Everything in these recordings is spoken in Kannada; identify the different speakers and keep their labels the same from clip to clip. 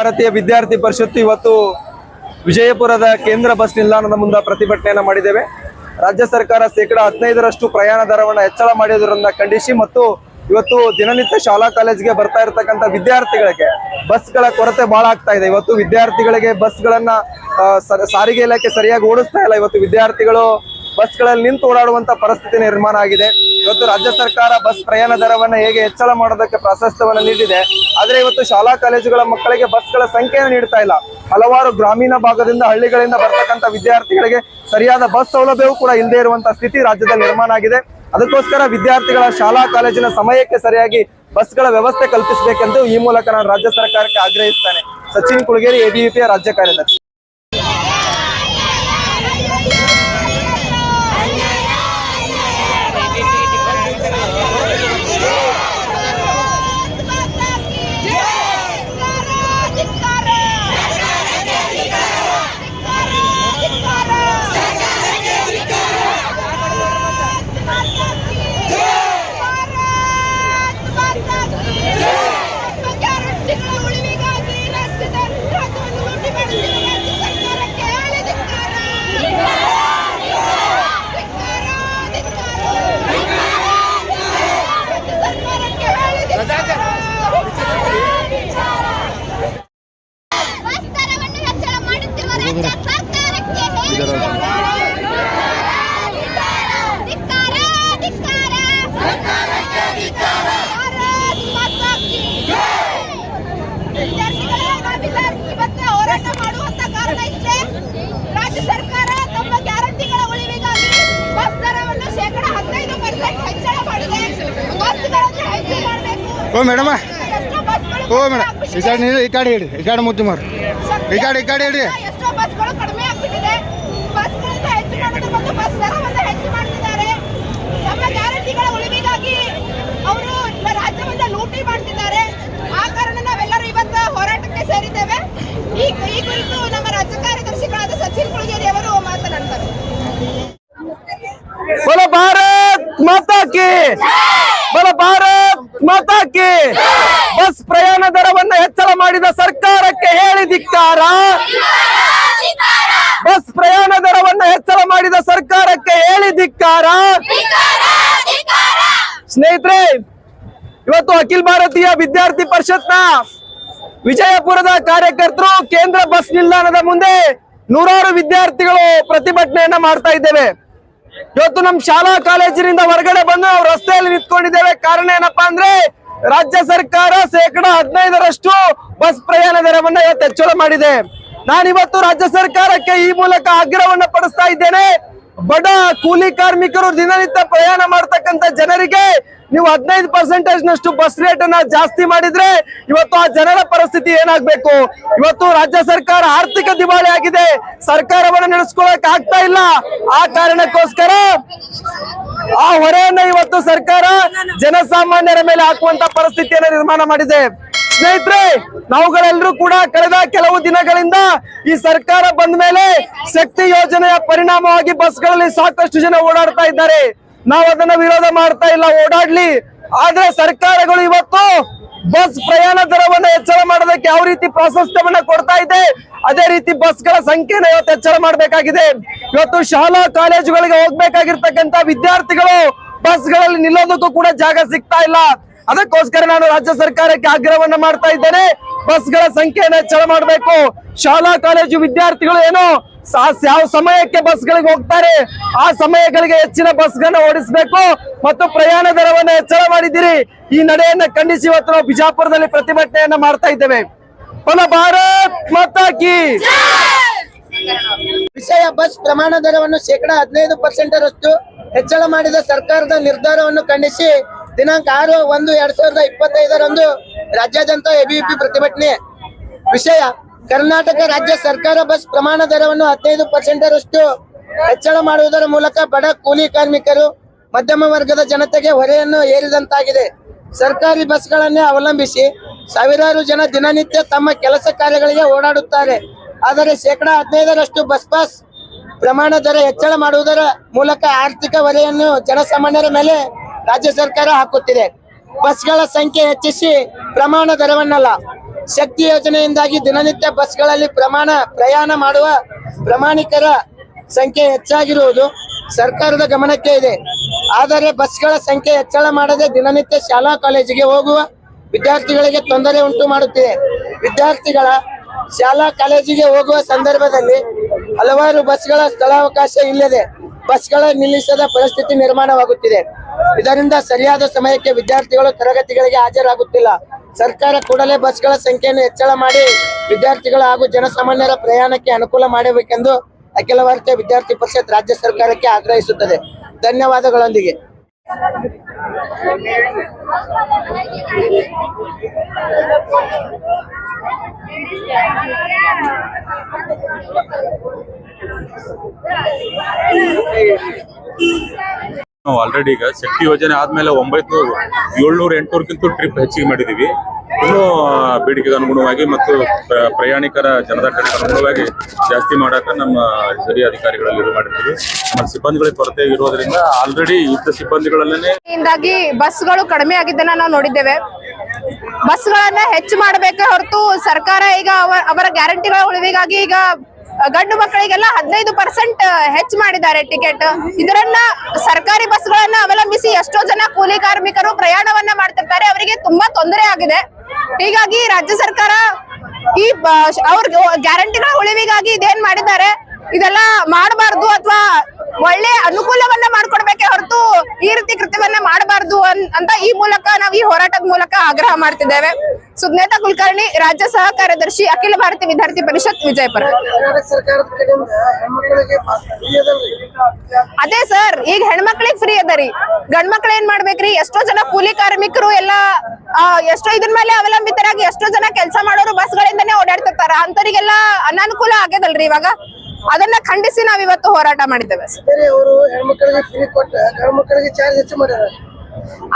Speaker 1: ಭಾರತೀಯ ವಿದ್ಯಾರ್ಥಿ ಪರಿಷತ್ತು ಇವತ್ತು ವಿಜಯಪುರದ ಕೇಂದ್ರ ಬಸ್ ನಿಲ್ದಾಣದ ಮುಂದೆ ಪ್ರತಿಭಟನೆಯನ್ನು ಮಾಡಿದ್ದೇವೆ. ರಾಜ್ಯ ಸರ್ಕಾರ ಶೇಕಡ ಹದಿನೈದರಷ್ಟು ಪ್ರಯಾಣ ದರವನ್ನು ಹೆಚ್ಚಳ ಮಾಡಿರುವುದರಿಂದ ಖಂಡಿಸಿ ಮತ್ತು ಇವತ್ತು ದಿನನಿತ್ಯ ಶಾಲಾ ಕಾಲೇಜಿಗೆ ಬರ್ತಾ ಇರತಕ್ಕಂಥ ವಿದ್ಯಾರ್ಥಿಗಳಿಗೆ ಬಸ್ಗಳ ಕೊರತೆ ಬಹಳ ಆಗ್ತಾ ಇದೆ. ಇವತ್ತು ವಿದ್ಯಾರ್ಥಿಗಳಿಗೆ ಬಸ್ಗಳನ್ನ ಸಾರಿಗೆ ಇಲಾಖೆ ಸರಿಯಾಗಿ ಓಡಿಸ್ತಾ ಇಲ್ಲ. ಇವತ್ತು ವಿದ್ಯಾರ್ಥಿಗಳು ಬಸ್ಗಳಲ್ಲಿ ನಿಂತು ಓಡಾಡುವಂತ ಪರಿಸ್ಥಿತಿ ನಿರ್ಮಾಣ ಆಗಿದೆ. ಇವತ್ತು ರಾಜ್ಯ ಸರ್ಕಾರ ಬಸ್ ಪ್ರಯಾಣ ದರವನ್ನು ಹೇಗೆ ಹೆಚ್ಚಳ ಮಾಡೋದಕ್ಕೆ ಪ್ರಾಶಸ್ತ್ಯವನ್ನು ನೀಡಿದೆ. ಆದ್ರೆ ಇವತ್ತು ಶಾಲಾ ಕಾಲೇಜುಗಳ ಮಕ್ಕಳಿಗೆ ಬಸ್ಗಳ ಸಂಖ್ಯೆಯನ್ನು ನೀಡ್ತಾ ಇಲ್ಲ. ಹಲವಾರು ಗ್ರಾಮೀಣ ಭಾಗದಿಂದ ಹಳ್ಳಿಗಳಿಂದ ಬರ್ತಕ್ಕಂಥ ವಿದ್ಯಾರ್ಥಿಗಳಿಗೆ ಸರಿಯಾದ ಬಸ್ ಸೌಲಭ್ಯವೂ ಕೂಡ ಇಲ್ಲದೆ ಇರುವಂತಹ ಸ್ಥಿತಿ ರಾಜ್ಯದಲ್ಲಿ ನಿರ್ಮಾಣ ಆಗಿದೆ. ಅದಕ್ಕೋಸ್ಕರ ವಿದ್ಯಾರ್ಥಿಗಳ ಶಾಲಾ ಕಾಲೇಜಿನ ಸಮಯಕ್ಕೆ ಸರಿಯಾಗಿ ಬಸ್ಗಳ ವ್ಯವಸ್ಥೆ ಕಲ್ಪಿಸಬೇಕೆಂದು ಈ ಮೂಲಕ ನಾನು ರಾಜ್ಯ ಸರ್ಕಾರಕ್ಕೆ ಆಗ್ರಹಿಸ್ತೇನೆ. ಸಚಿನ್ ಕುಳಗೇರಿ ಎಬಿವಿಪಿಯ ರಾಜ್ಯ ಕಾರ್ಯದರ್ಶಿ
Speaker 2: ಉಳಿವಿಗಾಗಿ ರಾಜ್ಯದ ರಾಜ್ಯವನ್ನು ಲೂಟಿ ಮಾಡುತ್ತಿರುವ ರಾಜ್ಯ ಸರ್ಕಾರಕ್ಕೆ ಹೇಳಿ ಧಿಕ್ಕಾರ. ಧಿಕ್ಕಾರ, ಧಿಕ್ಕಾರ. ರಾಜ್ಯ ಸರ್ಕಾರಕ್ಕೆ ಹೇಳಿ ಧಿಕ್ಕಾರ. ಬಸ್ ದರವನ್ನು ಹೆಚ್ಚಳ ಮಾಡುತ್ತಿರುವ ರಾಜ್ಯ ಸರ್ಕಾರಕ್ಕೆ ಹೇಳಿ ಧಿಕ್ಕಾರ, ಧಿಕ್ಕಾರ. ಭಾರತ್ ಮಾತಾ ಕೀ ವಿದ್ಯಾರ್ಥಿಗಳೇ ನಾವಿಲ್ಲ ಇವತ್ತು ಹೋರಾಟ ಮಾಡುವಂತ ಕಾರಣ ಇಷ್ಟೇ. ರಾಜ್ಯ ಸರ್ಕಾರ ತಮ್ಮ ಗ್ಯಾರಂಟಿಗಳ ಉಳಿವಿಗಾಗಿ ಬಸ್ ದರವನ್ನು ಶೇಕಡ ಹದಿನೈದು ಪರ್ಸೆಂಟ್ ಹೆಚ್ಚಳ ಮಾಡಿದೆ. ಬಸ್ಗಳನ್ನು ಹೆಚ್ಚು ಮಾಡಬೇಕು.
Speaker 3: Oh madam. Oh madam. ಈ ಕಡೆ ಈ ಕಡೆ ಹಿಡಿ ಈ ಕಡೆ ಮುದ್ದು ಮಾಡಿ ಈ ಕಡೆ ಈ ಕಡೆ ಹಿಡಿ.
Speaker 1: ವಿಜಯಪುರದ ಕಾರ್ಯಕರ್ತರು ಕೇಂದ್ರ ಬಸ್ ನಿಲ್ದಾಣದ ಮುಂದೆ ನೂರಾರು ವಿದ್ಯಾರ್ಥಿಗಳು ಪ್ರತಿಭಟನೆಯನ್ನ ಮಾಡ್ತಾ ಇದ್ದೇವೆ. ಇವತ್ತು ನಮ್ ಶಾಲಾ ಕಾಲೇಜಿನಿಂದ ಹೊರಗಡೆ ಬಂದು ನಾವು ರಸ್ತೆಯಲ್ಲಿ ನಿಂತ್ಕೊಂಡಿದ್ದೇವೆ. ಕಾರಣ ಏನಪ್ಪಾ ಅಂದ್ರೆ ರಾಜ್ಯ ಸರ್ಕಾರ ಶೇಕಡ ಹದಿನೈದರಷ್ಟು ಬಸ್ ಪ್ರಯಾಣ ದರವನ್ನ ಇವತ್ತು ಹೆಚ್ಚಳ ಮಾಡಿದೆ. ನಾನಿವತ್ತು ರಾಜ್ಯ ಸರ್ಕಾರಕ್ಕೆ ಈ ಮೂಲಕ ಆಗ್ರಹವನ್ನ ಪಡಿಸ್ತಾ ಇದ್ದೇನೆ. ಬಡ ಕೂಲಿ ಕಾರ್ಮಿಕರು ದಿನನಿತ್ಯ ಪ್ರಯಾಣ ಮಾಡ್ತಕ್ಕಂಥ ಜನರಿಗೆ ನೀವು ಹದಿನೈದು ಪರ್ಸೆಂಟೇಜ್ ನಷ್ಟು ಬಸ್ ರೇಟ್ ಅನ್ನ ಜಾಸ್ತಿ ಮಾಡಿದ್ರೆ ಇವತ್ತು ಆ ಜನರ ಪರಿಸ್ಥಿತಿ ಏನಾಗ್ಬೇಕು? ಇವತ್ತು ರಾಜ್ಯ ಸರ್ಕಾರ ಆರ್ಥಿಕ ದಿವಾಳಿ ಆಗಿದೆ. ಸರ್ಕಾರವನ್ನು ನಡೆಸ್ಕೊಳಕ್ ಆಗ್ತಾ ಇಲ್ಲ. ಆ ಕಾರಣಕ್ಕೋಸ್ಕರ ಆ ಹೊರೆಯನ್ನ ಇವತ್ತು ಸರ್ಕಾರ ಜನಸಾಮಾನ್ಯರ ಮೇಲೆ ಹಾಕುವಂತ ಪರಿಸ್ಥಿತಿಯನ್ನು ನಿರ್ಮಾಣ ಮಾಡಿದೆ. ಸ್ನೇಹಿತರೆ, ನಾವುಗಳೆಲ್ಲರೂ ಕೂಡ ಕಳೆದ ಕೆಲವು ದಿನಗಳಿಂದ ಈ ಸರ್ಕಾರ ಬಂದ ಮೇಲೆ ಶಕ್ತಿ ಯೋಜನೆಯ ಪರಿಣಾಮವಾಗಿ ಬಸ್ಗಳಲ್ಲಿ ಸಾಕಷ್ಟು ಜನ ಓಡಾಡ್ತಾ ಇದ್ದಾರೆ. ನಾವು ಅದನ್ನ ವಿರೋಧ ಮಾಡ್ತಾ ಇಲ್ಲ, ಓಡಾಡ್ಲಿ. ಆದ್ರೆ ಸರ್ಕಾರಗಳು ಇವತ್ತು ಬಸ್ ಪ್ರಯಾಣ ದರವನ್ನು ಹೆಚ್ಚಳ ಮಾಡೋದಕ್ಕೆ ಯಾವ ರೀತಿ ಪ್ರಾಶಸ್ತ್ಯವನ್ನ ಕೊಡ್ತಾ ಇದೆ, ಅದೇ ರೀತಿ ಬಸ್ಗಳ ಸಂಖ್ಯೆನ ಇವತ್ತು ಹೆಚ್ಚಳ ಮಾಡಬೇಕಾಗಿದೆ. ಇವತ್ತು ಶಾಲಾ ಕಾಲೇಜುಗಳಿಗೆ ಹೋಗ್ಬೇಕಾಗಿರ್ತಕ್ಕಂತ ವಿದ್ಯಾರ್ಥಿಗಳು ಬಸ್ಗಳಲ್ಲಿ ನಿಲ್ಲೋದಕ್ಕೂ ಕೂಡ ಜಾಗ ಸಿಗ್ತಾ ಇಲ್ಲ. ಅದಕ್ಕೋಸ್ಕರ ನಾನು ರಾಜ್ಯ ಸರ್ಕಾರಕ್ಕೆ ಆಗ್ರಹವನ್ನ ಮಾಡ್ತಾ ಇದ್ದೇನೆ. ಬಸ್ಗಳ ಸಂಖ್ಯೆಯನ್ನು ಹೆಚ್ಚಳ ಮಾಡಬೇಕು. ಶಾಲಾ ಕಾಲೇಜು ವಿದ್ಯಾರ್ಥಿಗಳು ಏನೋ ಯಾವ ಸಮಯಕ್ಕೆ ಬಸ್ಗಳಿಗೆ ಹೋಗ್ತಾರೆ? ಆ ಸಮಯಗಳಿಗೆ ಹೆಚ್ಚಿನ ಬಸ್ಗಳನ್ನು ಓಡಿಸಬೇಕು ಮತ್ತು ಪ್ರಯಾಣ ದರವನ್ನು ಹೆಚ್ಚಳ ಮಾಡಿದ್ದೀರಿ. ಈ ನಡೆಯನ್ನ ಖಂಡಿಸಿ ಇವತ್ತು ನಾವು ಬಿಜಾಪುರದಲ್ಲಿ ಪ್ರತಿಭಟನೆಯನ್ನ ಮಾಡ್ತಾ ಇದ್ದೇವೆ. ಪುನಃ ಭಾರತ್ ಮಾತಾಕಿ
Speaker 4: ವಿಷಯ ಬಸ್ ಪ್ರಮಾಣ ದರವನ್ನು ಶೇಕಡಾ ಹದಿನೈದು ಪರ್ಸೆಂಟರಷ್ಟು ಹೆಚ್ಚಳ ಮಾಡಿದ ಸರ್ಕಾರದ ನಿರ್ಧಾರವನ್ನು ಖಂಡಿಸಿ ದಿನಾಂಕ ಆರು ಒಂದು ಎರಡ್ ಸಾವಿರದ ಇಪ್ಪತ್ತೈದರಂದು ರಾಜ್ಯಾದ್ಯಂತ ಎಬಿಪಿ ಪ್ರತಿಭಟನೆ. ವಿಷಯ ಕರ್ನಾಟಕ ರಾಜ್ಯ ಸರ್ಕಾರ ಬಸ್ ಪ್ರಮಾಣ ದರವನ್ನು ಹದಿನೈದು ಪರ್ಸೆಂಟರಷ್ಟು ಹೆಚ್ಚಳ ಮಾಡುವುದರ ಮೂಲಕ ಬಡ ಕೂಲಿ ಕಾರ್ಮಿಕರು, ಮಧ್ಯಮ ವರ್ಗದ ಜನತೆಗೆ ಹೊರೆಯನ್ನು ಏರಿದಂತಾಗಿದೆ ಸರ್ಕಾರಿ ಬಸ್ಗಳನ್ನೇ ಅವಲಂಬಿಸಿ ಸಾವಿರಾರು ಜನ ದಿನನಿತ್ಯ ತಮ್ಮ ಕೆಲಸ ಕಾರ್ಯಗಳಿಗೆ ಓಡಾಡುತ್ತಾರೆ. ಆದರೆ ಶೇಕಡ ಹದಿನೈದರಷ್ಟು ಬಸ್ ಪಾಸ್ ಪ್ರಮಾಣ ದರ ಹೆಚ್ಚಳ ಮಾಡುವುದರ ಮೂಲಕ ಆರ್ಥಿಕ ಹೊರೆಯನ್ನು ಜನಸಾಮಾನ್ಯರ ಮೇಲೆ ರಾಜ್ಯ ಸರ್ಕಾರ ಹಾಕುತ್ತಿದೆ. ಬಸ್ಗಳ ಸಂಖ್ಯೆ ಹೆಚ್ಚಿಸಿ ಪ್ರಮಾಣ ದರವನ್ನಲ್ಲ. ಶಕ್ತಿ ಯೋಜನೆಯಿಂದಾಗಿ ದಿನನಿತ್ಯ ಬಸ್ಗಳಲ್ಲಿ ಪ್ರಮಾಣ ಪ್ರಯಾಣ ಮಾಡುವ ಪ್ರಮಾಣಿಕರ ಸಂಖ್ಯೆ ಹೆಚ್ಚಾಗಿರುವುದು ಸರ್ಕಾರದ ಗಮನಕ್ಕೆ ಇದೆ. ಆದರೆ ಬಸ್ಗಳ ಸಂಖ್ಯೆ ಹೆಚ್ಚಳ ಮಾಡದೆ ದಿನನಿತ್ಯ ಶಾಲಾ ಕಾಲೇಜಿಗೆ ಹೋಗುವ ವಿದ್ಯಾರ್ಥಿಗಳಿಗೆ ತೊಂದರೆ ಉಂಟು ಮಾಡುತ್ತಿದೆ. ವಿದ್ಯಾರ್ಥಿಗಳ ಶಾಲಾ ಕಾಲೇಜಿಗೆ ಹೋಗುವ ಸಂದರ್ಭದಲ್ಲಿ ಹಲವಾರು ಬಸ್ಗಳ ಸ್ಥಳಾವಕಾಶ ಇಲ್ಲದೆ ಬಸ್ಗಳ ನಿಲ್ಲಿಸದ ಪರಿಸ್ಥಿತಿ ನಿರ್ಮಾಣವಾಗುತ್ತಿದೆ. ಇದರಿಂದ ಸರಿಯಾದ ಸಮಯಕ್ಕೆ ವಿದ್ಯಾರ್ಥಿಗಳು ತರಗತಿಗಳಿಗೆ ಹಾಜರಾಗುತ್ತಿಲ್ಲ. ಸರ್ಕಾರ ಕೂಡಲೇ ಬಸ್ಗಳ ಸಂಖ್ಯೆಯನ್ನು ಹೆಚ್ಚಳ ಮಾಡಿ ವಿದ್ಯಾರ್ಥಿಗಳ ಹಾಗೂ ಜನಸಾಮಾನ್ಯರ ಪ್ರಯಾಣಕ್ಕೆ ಅನುಕೂಲ ಮಾಡಬೇಕೆಂದು ಅಖಿಲ ಭಾರತೀಯ ವಿದ್ಯಾರ್ಥಿ ಪರಿಷತ್ ರಾಜ್ಯ ಸರ್ಕಾರಕ್ಕೆ ಆಗ್ರಹಿಸುತ್ತದೆ. ಧನ್ಯವಾದಗಳೊಂದಿಗೆ.
Speaker 5: ನಾವು ಆಲ್ರೆಡಿ ಈಗ ಶಕ್ತಿ ಯೋಜನೆ ಆದ್ಮೇಲೆ ಒಂಬೈತು ಏಳ್ನೂರ ಎಂಟುನೂರಕ್ಕಿಂತ ಟ್ರಿಪ್ ಹೆಚ್ಚಿಗೆ ಮಾಡಿದೀವಿ. ಇನ್ನೂ ಬೇಡಿಕೆಗೆ ಅನುಗುಣವಾಗಿ ಮತ್ತು ಪ್ರ- ಪ್ರಯಾಣಿಕರ ಜನದಟ್ಟಣೆಗೆ ಅನುಗುಣವಾಗಿ ಜಾಸ್ತಿ ಮಾಡಕ ನಮ್ಮ ಹಿರಿಯ ಅಧಿಕಾರಿಗಳಲ್ಲಿ ಇದು ಮಾಡಿರ್ತೀವಿ ನಮ್ಮ ಸಿಬ್ಬಂದಿಗಳ ಕೊರತೆ ಇರೋದ್ರಿಂದ ಆಲ್ರೆಡಿ ಇದ್ದ ಸಿಬ್ಬಂದಿಗಳಲ್ಲೇ
Speaker 2: ಬಸ್ಗಳು ಕಡಿಮೆ ಆಗಿದ್ದನ್ನ ನಾವು ನೋಡಿದ್ದೇವೆ. ಬಸ್ಗಳನ್ನ ಹೆಚ್ಚು ಮಾಡಬೇಕೇ ಹೊರತು ಸರ್ಕಾರ ಈಗ ಅವ- ಅವರ ಗ್ಯಾರಂಟಿಗಳ ಉಳಿವಿಗಾಗಿ ಈಗ ಗಂಡು ಮಕ್ಕಳಿಗೆಲ್ಲ ಹದಿನೈದು ಪರ್ಸೆಂಟ್ ಹೆಚ್ಚು ಮಾಡಿದ್ದಾರೆ ಟಿಕೆಟ್. ಇದರನ್ನ ಸರ್ಕಾರಿ ಬಸ್ಗಳನ್ನ ಅವಲಂಬಿಸಿ ಎಷ್ಟೋ ಜನ ಕೂಲಿ ಕಾರ್ಮಿಕರು ಪ್ರಯಾಣವನ್ನ ಮಾಡ್ತಿರ್ತಾರೆ. ಅವರಿಗೆ ತುಂಬಾ ತೊಂದರೆ ಆಗಿದೆ. ಹೀಗಾಗಿ ರಾಜ್ಯ ಸರ್ಕಾರ ಈ ಅವ್ರ ಗ್ಯಾರಂಟಿಗಳ ಉಳಿವಿಗಾಗಿ ಇದೇನ್ ಮಾಡಿದ್ದಾರೆ? ಇದೆಲ್ಲ ಮಾಡಬಾರ್ದು ಅಥವಾ ಒಳ್ಳೆ ಅನುಕೂಲವನ್ನ ಮಾಡ್ಕೊಡ್ಬೇಕೆ ಹೊರತು ಈ ರೀತಿ ಕೃತ್ಯವನ್ನ ಮಾಡಬಾರ್ದು ಅಂತ ಈ ಮೂಲಕ ನಾವು ಈ ಹೋರಾಟದ ಮೂಲಕ ಆಗ್ರಹ ಮಾಡ್ತಿದ್ದೇವೆ. ಸುಜ್ನೇತಾ ಕುಲಕರ್ಣಿ, ರಾಜ್ಯ ಸಹ ಕಾರ್ಯದರ್ಶಿ, ಅಖಿಲ ಭಾರತೀಯ ವಿದ್ಯಾರ್ಥಿ ಪರಿಷತ್, ವಿಜಯಪುರ.
Speaker 4: ಬಸ್
Speaker 2: ಅದೇ ಸರ್, ಈಗ ಹೆಣ್ಮಕ್ಳಿಗೆ ಫ್ರೀ ಅದರಿ ಗಂಡ್ ಮಕ್ಳು ಏನ್ ಮಾಡ್ಬೇಕ್ರಿ? ಎಷ್ಟೋ ಜನ ಕೂಲಿ ಕಾರ್ಮಿಕರು ಎಲ್ಲ ಎಷ್ಟೋ ಇದ್ರ ಮೇಲೆ ಅವಲಂಬಿತರಾಗಿ ಎಷ್ಟೋ ಜನ ಕೆಲಸ ಮಾಡೋರು ಬಸ್ಗಳಿಂದನೇ ಓಡಾಡ್ತಿರ್ತಾರ. ಅಂತರಿಗೆಲ್ಲ ಅನಾನುಕೂಲ ಆಗ್ಯದಲ್ರಿ ಇವಾಗ? ಅದನ್ನ ಖಂಡಿಸಿ ನಾವ್ ಇವತ್ತು ಹೋರಾಟ ಮಾಡಿದ್ದೇವೆ.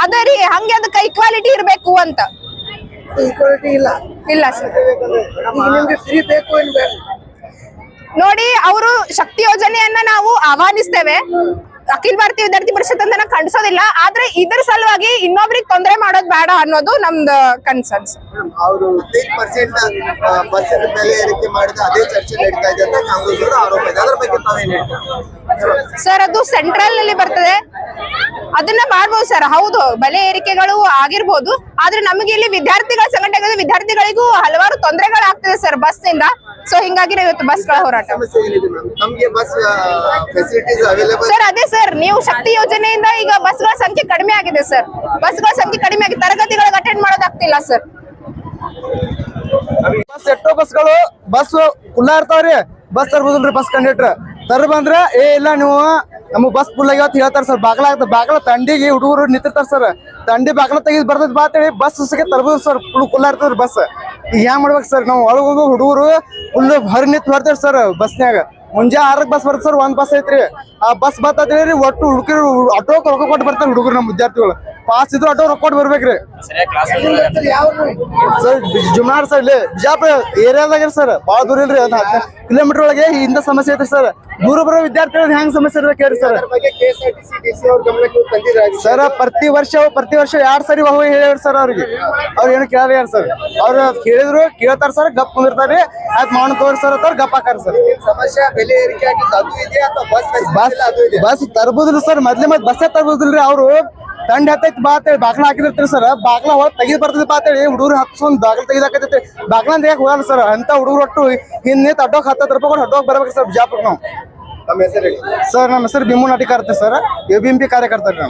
Speaker 2: ಅದೇ ರೀ, ಹಂಗೆ ಅದಕ್ಕೆ ಕ್ವಾಲಿಟಿ ಇರ್ಬೇಕು ಅಂತ.
Speaker 4: ಈಕ್ವಾಲಿಟಿ ಇಲ್ಲ.
Speaker 2: ಇಲ್ಲ ಸರ್
Speaker 4: ಈಗ ನಿಮ್ಗೆ ಫ್ರೀ ಬೇಕು ಏನ್ ಬೇಡ?
Speaker 2: ನೋಡಿ ಅವರು ಶಕ್ತಿ ಯೋಜನೆಯನ್ನ ನಾವು ಆಹ್ವಾನಿಸ್ತೇವೆ. ಅಖಿಲ ಭಾರತೀಯ ವಿದ್ಯಾರ್ಥಿ ಪರಿಷತ್ ಅಂತ ನಾವು ಖಂಡಿಸೋದಿಲ್ಲ ಆದ್ರೆ ಇದ್ರ ಸಲುವಾಗಿ ಇನ್ನೊಬ್ರಿಗೆ ತೊಂದರೆ ಮಾಡೋದ್ ಬೇಡ ಅನ್ನೋದು ನಮ್ದು ಕನ್ಸರ್ನ್ಸ್
Speaker 6: ಅವರು ಪರ್ಸೆಂಟ್ ಬಸ್ಸಿನ ಬೆಲೆ ಏರಿಕೆ ಮಾಡಿದ ಅದೇ ಚರ್ಚೆ ನಡೀತಾ ಇದೆ ಅಂತ ಕಾಂಗ್ರೆಸ್ ಆರೋಪ ಇದೆ. ಅದ್ರ ಬಗ್ಗೆ ತಾವೇನ್
Speaker 2: ಸರ್ ಅದು ಸೆಂಟ್ರಲ್ನಲ್ಲಿ ಬರ್ತದೆ. ಅದನ್ನ ಮಾಡ್ಬೋದು ಸರ್. ಹೌದು ಬೆಲೆ ಏರಿಕೆಗಳು ಆಗಿರ್ಬೋದು ಆದ್ರೆ ನಮಗೆ ಇಲ್ಲಿ ವಿದ್ಯಾರ್ಥಿಗಳ ಸಂಘಟನೆ ವಿದ್ಯಾರ್ಥಿಗಳಿಗೂ ಹಲವಾರು ತೊಂದರೆಗಳಾಗ್ತದೆ ಸರ್ ಬಸ್ನಿಂದ ಸೊ ಹಿಂಗಾಗಿ ನಾವು ಇವತ್ತು ಬಸ್ಗಳ ಹೋರಾಟ. ಸರ್ ಅದೇ ಸರ್. ನೀವು ಶಕ್ತಿ ಯೋಜನೆಯಿಂದ ಈಗ ಬಸ್ಗಳ ಸಂಖ್ಯೆ ಕಡಿಮೆ ಆಗಿದೆ ಸರ್. ಬಸ್ಗಳ ಸಂಖ್ಯೆ ಕಡಿಮೆ ಆಗಿದೆ ತರಗತಿಗಳಿಗೆ ಅಟೆಂಡ್ ಮಾಡೋದಾಗ್ತಿಲ್ಲ ಸರ್.
Speaker 3: ಬಸ್ ಎಷ್ಟೋ ಬಸ್ಗಳು ಬಸ್ ಖುಲ್ಲಾ ಇರ್ತಾವ್ರಿ ಬಸ್ ತರ್ಬೋದಿಲ್ರಿ ಬಸ್ ಕಂಡಕ್ಟರ್. ತರ್ ಬಂದ್ರ ಏ ಇಲ್ಲ ನೀವು ನಮಗ್ ಬಸ್ ಫುಲ್ ಆಗ್ಯಾವ ಹೇಳ್ತಾರ ಸರ್ ಬಾಗ್ಲ ಆಗ್ತದೆ. ಬಾಗ್ಲ ತಂಡಿಗೆ ಹುಡುಗರು ನಿಂತಿರ್ತಾರ ಸರ್ ತಂಡಿ ಬಾಗಲ ತೆಗಿದ್ ಬರ್ತದ ಬಾ ಅಂತೇಳಿ ಬಸ್ ಸುಸಿಗೆ ತರ್ಬೋದು ಸರ್ ಫುಲ್ ಫುಲ್ ಇರ್ತದ್ರಿ ಬಸ್. ಈಗ ಏನ್ ಮಾಡ್ಬೇಕು ಸರ್ ನಾವು ಒಳಗ ಹೋಗೋ ಹುಡುಗರು ಫುಲ್ ಹೊರ ನಿಂತ್ ಬರ್ತಾರ ಸರ್ ಬಸ್ನ್ಯಾಗ. ಮುಂಜಾ ಆರಕ್ ಬಸ್ ಬರ್ತದೆ ಸರ್ ಒಂದ್ ಬಸ್ ಐತ್ರಿ. ಆ ಬಸ್ ಬರ್ತದ್ರಿ ಒಟ್ಟು ಹುಡುಗರು ಆಟೋ ಕೊಟ್ಟು ಬರ್ತಾರೆ ಹುಡುಗರು ನಮ್ಮ ವಿದ್ಯಾರ್ಥಿಗಳು. ಪಾಸ್ ಇದ್ರೆ ಆಟೋ ರೊಕ್ಕ ಕೊಟ್ಟು ಬರ್ಬೇಕ್ರಿ ಸರ್ ಜುಮ್ನಾರ್ ಸರ್ ಇಲ್ಲಿ ಬಿಜಾಪುರ ಏರಿಯಾದಾಗ ಸರ್ ಬಹಳ ದೂರ ಇಲ್ರಿ ಒಂದ್ ಕಿಲೋಮೀಟರ್ ಒಳಗೆ ಇಂದ ಸಮಸ್ಯೆ ಐತ್ರಿ ಸರ್ ದೂರ ಬರೋ ವಿದ್ಯಾರ್ಥಿಗಳ ಹೆಂಗ್ ಸಮಸ್ಯೆ ಇರ್ಬೇಕ್ರಿ ಸರ್ ಸರ್ ಪ್ರತಿ ವರ್ಷ ಪ್ರತಿ ವರ್ಷ ಎರಡ್ ಸರಿ ಹೋಗಿ ಹೇಳಿ ಸರ್ ಅವ್ರಿಗೆ. ಅವ್ರ ಏನು ಕೇಳಲ್ಲ ಸರ್ ಅವ್ರ ಕೇಳಿದ್ರು ಕೇಳ್ತಾರ ಸರ್ ಗಪ್ ಕುಂದಿರ್ತಾರ್ರಿ ಅದ್ ಮಾಡ್ ತೋರಿ ಸರ್ ಅವ್ರ ಗಪ್ ಹಾಕಾರ ಸರ್
Speaker 6: ಸಮಸ್ಯೆ ಬೆಲೆ ಏರಿಕೆ ಬಸ್
Speaker 3: ಬಸ್
Speaker 6: ಅದು ಇದೆ
Speaker 3: ಬಸ್ ತರ್ಬೋದಿಲ್ಲ ಸರ್ ಮೊದ್ಲೇ ಮತ್ತೆ ಬಸ್ಸೇ ತರ್ಬೋದಿಲ್ರಿ ಅವರು. ತಂಡ ಹತ್ತೈತಿ ಬಾ ಅಂತೇಳಿ ಬಾಗ್ಲ ಹಾಕಿದಿರ್ತೀರಿ ಸರ್ ಬಾಗ್ಲ ಹೊರ ತೆಗೆದು ಬರ್ತೈತಿ ಬಾ ಅಂತೇಳಿ ಹುಡುಗರು ಹತ್ಸೊಂದು ಬಾಗ್ಲ ತೆಗೆದಾಕತೈತಿ ಬಾಗ್ಲ ಅಂದ್ರೆ ಯಾಕೆ ಹೋಗಲ್ಲ ಸರ್ ಅಂತ ಹುಡುಗರು ಒಟ್ಟು ಹಿಂದೆ ಅಡ್ಡೋಕ್ ಹತ್ತತ್ತು ರೂಪಾಯಿ ಕೊಟ್ಟು ಅಡ್ಡೋಕ್ ಬರ್ಬೇಕು ಸರ್ ಬಿಜಾಪುರ ನಾವು ಸರ್ ನಮ್ಮ ಹೆಸರು Bhimu Natikarti sir A B M P
Speaker 7: ಕಾರ್ಯಕರ್ತರು.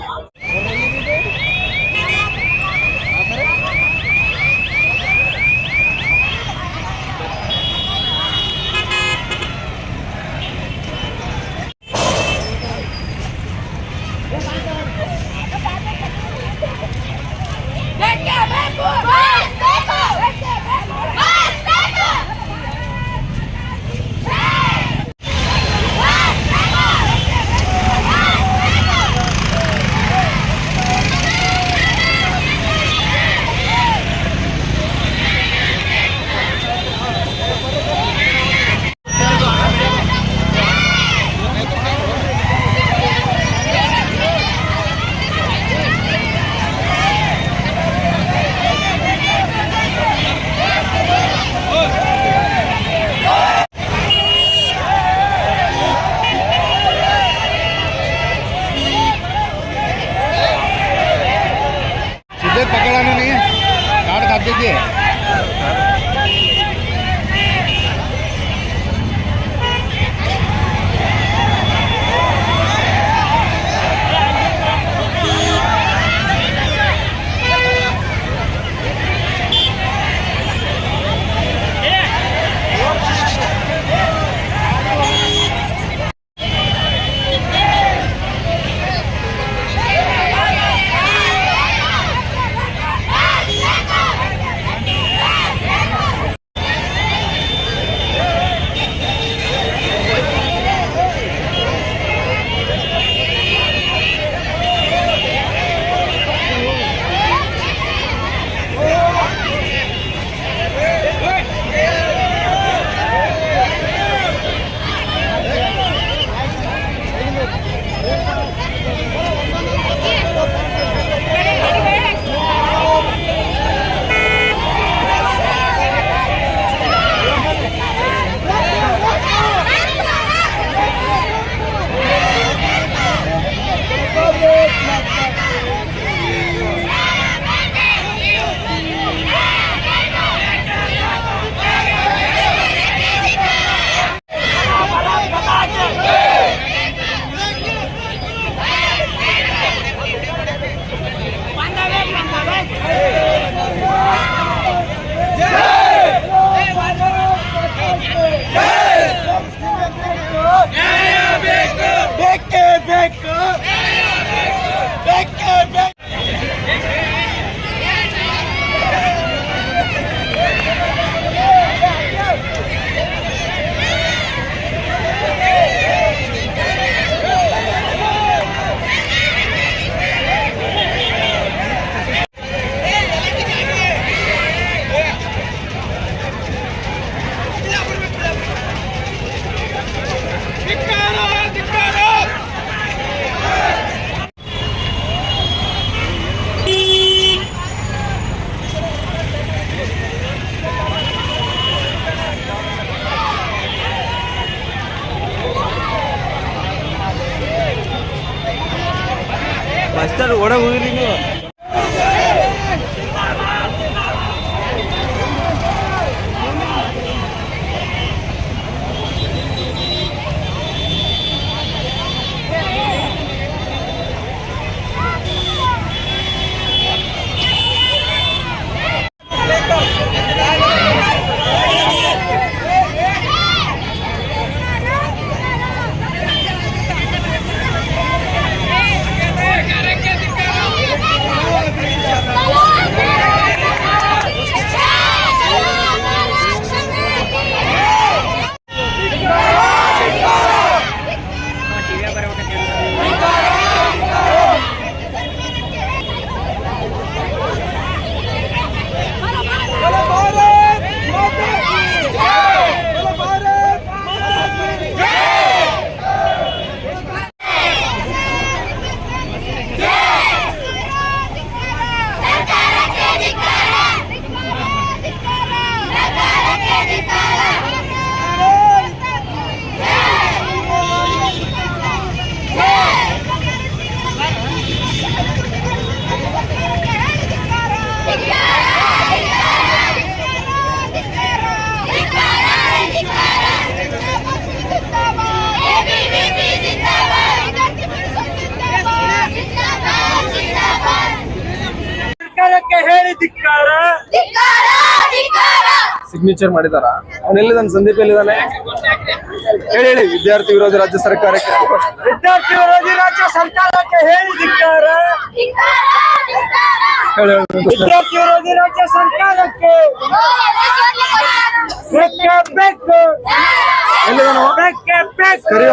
Speaker 7: ಮಾಸ್ಟರ್ ಒಳಗೆ ಹೋಗಿರಿ ನೀವು ಸಿಗ್ನೇಚರ್ ಮಾಡಿದಾರ? ಅವನೆಲ್ಲಿದ್ದಾನೆ ಸಂದೀಪ್ ಎಲ್ಲಿದ್ದಾನೆ ಹೇಳಿ ಹೇಳಿ. ವಿದ್ಯಾರ್ಥಿ ವಿರೋಧಿ ರಾಜ್ಯ ಸರ್ಕಾರಕ್ಕೆ ವಿದ್ಯಾರ್ಥಿ ವಿರೋಧಿ ರಾಜ್ಯ ಸರ್ಕಾರಕ್ಕೆ ಹೇಳಿ ಧಿಕ್ಕಾರ. ವಿದ್ಯಾರ್ಥಿ ವಿರೋಧಿ ರಾಜ್ಯ ಸರ್ಕಾರಕ್ಕೆ ಬೇಕೇ ಬೇಕು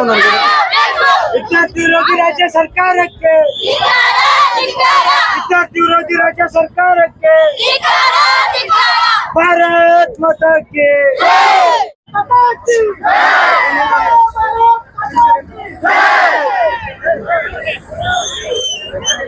Speaker 7: ನನಗೆ ವಿದ್ಯಾರ್ಥಿ ವಿರೋಧಿ ರಾಜ್ಯ ಸರ್ಕಾರಕ್ಕೆ ವಿದ್ಯಾರ್ಥಿ ವಿರೋಧಿ ರಾಜ್ಯ ಸರ್ಕಾರಕ್ಕೆ भारत माता
Speaker 8: के जय